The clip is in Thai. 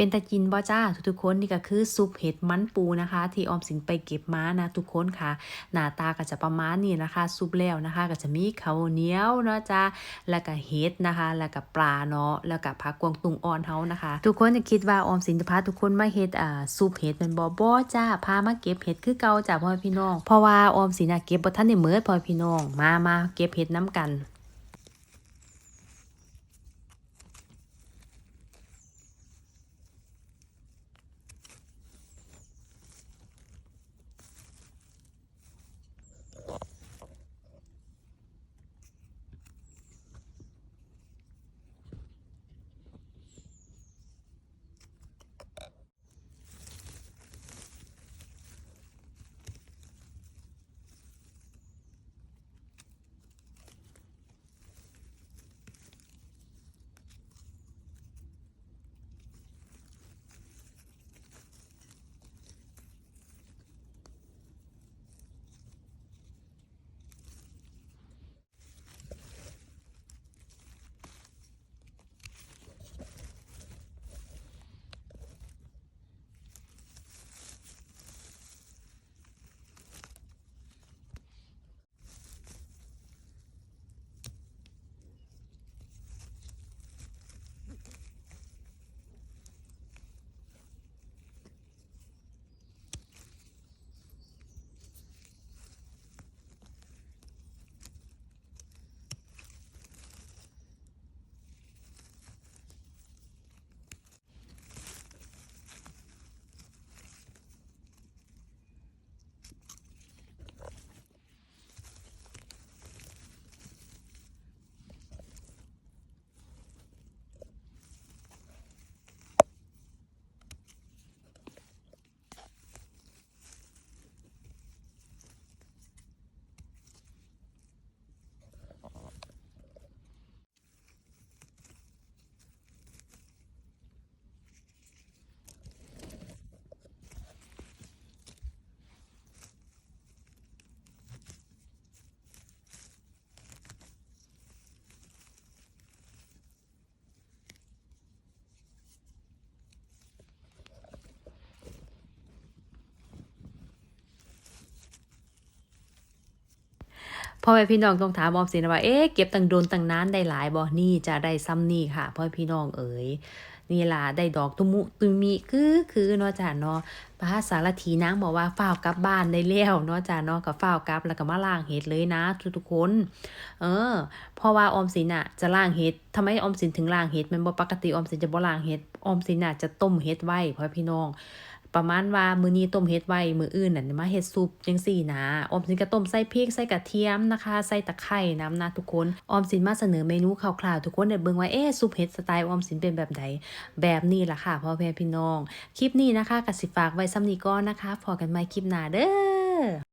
เป็นตะกินบ่จ้าทุกๆคนนี่ก็คือซุปเห็ดมันปูนะคะ ที่ออมสินไปเก็บมานะทุกคนค่ะ หน้าตาก็จะประมาณนี้นะคะ ซุปแล้วนะคะ ก็จะมีข้าวเหนียวเนาะจ้าแล้วก็เห็ดนะคะ แล้วก็ปลาเนาะแล้วก็ผักกวางตุงอ่อนเฮานะคะ ทุกคนจะคิดว่าออมสินจะพาทุกคนมาเฮ็ดอ่าซุปเห็ดมันบ่บ่จ้าพามาเก็บเห็ดคือเก่าจ้าพ่อพี่น้อง เพราะว่าออมสินน่ะเก็บบ่ทันได้เมิดพ่อพี่น้องมามาเก็บเห็ดน้ำกัน พ่อแม่พี่น้องต้องถามออมสินว่าเอ๊ะเก็บตังโดนตังนานได้หลายบ่นี่จะได้ซ้ำนี่ค่ะพ่อพี่น้องเอ๋ยนี่ล่ะได้ดอกตุมุตุมิคือคือเนาะจ้ะเนาะภาษารถีนางบอกว่าฝ้าวกลับบ้านได้แล้วเนาะจ้ะเนาะก็ฝ้าวกลับแล้วก็มาล้างเห็ดเลยนะทุกๆคน เออ เพราะว่าออมสินน่ะจะล้างเห็ดทำไมออมสินถึงล้างเห็ดมันบ่ปกติออมสินจะบ่ล้างเห็ดออมสินน่ะจะต้มเห็ดไว้พ่อพี่น้อง ประมาณว่ามือนี้ต้มเฮ็ดไว้ มืออื่นน่ะมาเฮ็ดซุปจังซี่นะ ออมสินก็ต้มใส่พริกใส่กระเทียมนะคะ ใส่ตะไคร่น้ำนะทุกคน ออมสินมาเสนอเมนูคร่าวๆทุกคนได้เบิ่งว่าเอ๊ซุปเฮ็ดสไตล์ออมสินเป็นแบบใดแบบนี้ล่ะค่ะพ่อแม่พี่น้อง คลิปนี้นะคะกสิฝากไว้ซ้ำนี้ก่อนนะคะพอกันใหม่คลิปหน้าเด้อ